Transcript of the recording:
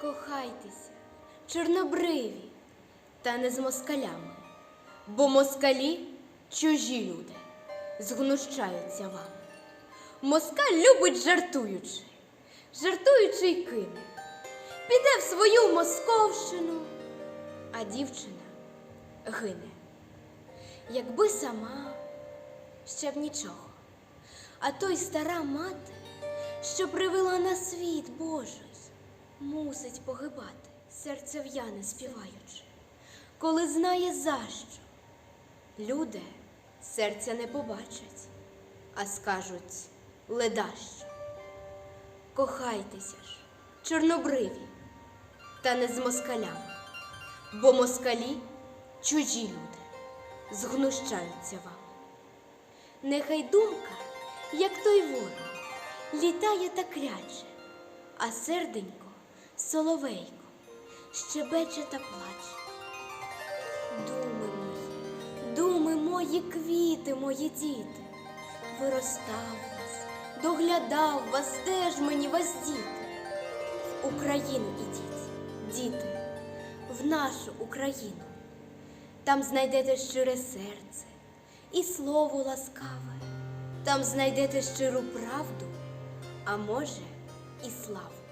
Кохайтеся, чорнобриві, та не з москалями, бо москалі чужі люди, згнущаються вам. Москаль любить жартуючи, жартуючи й кине, піде в свою московщину, а дівчина гине. Якби сама ще б нічого, а то й стара мати, що привела на світ Божий, мусить погибати, серце в'яне співаючи, коли знає за що. Люди серця не побачать, а скажуть ледащо. Кохайтеся ж, чорнобриві, та не з москалями, бо москалі чужі люди, згнущаються вам. Нехай думка, як той ворог, літає та кряче, а серденько соловейко щебече та плаче. Думи мої, думи мої, квіти, мої діти, виростав вас, доглядав вас, де ж мені вас діти? В Україну ідіть, діти, в нашу Україну. Там знайдете щире серце і слово ласкаве, там знайдете щиру правду, а може, і славу.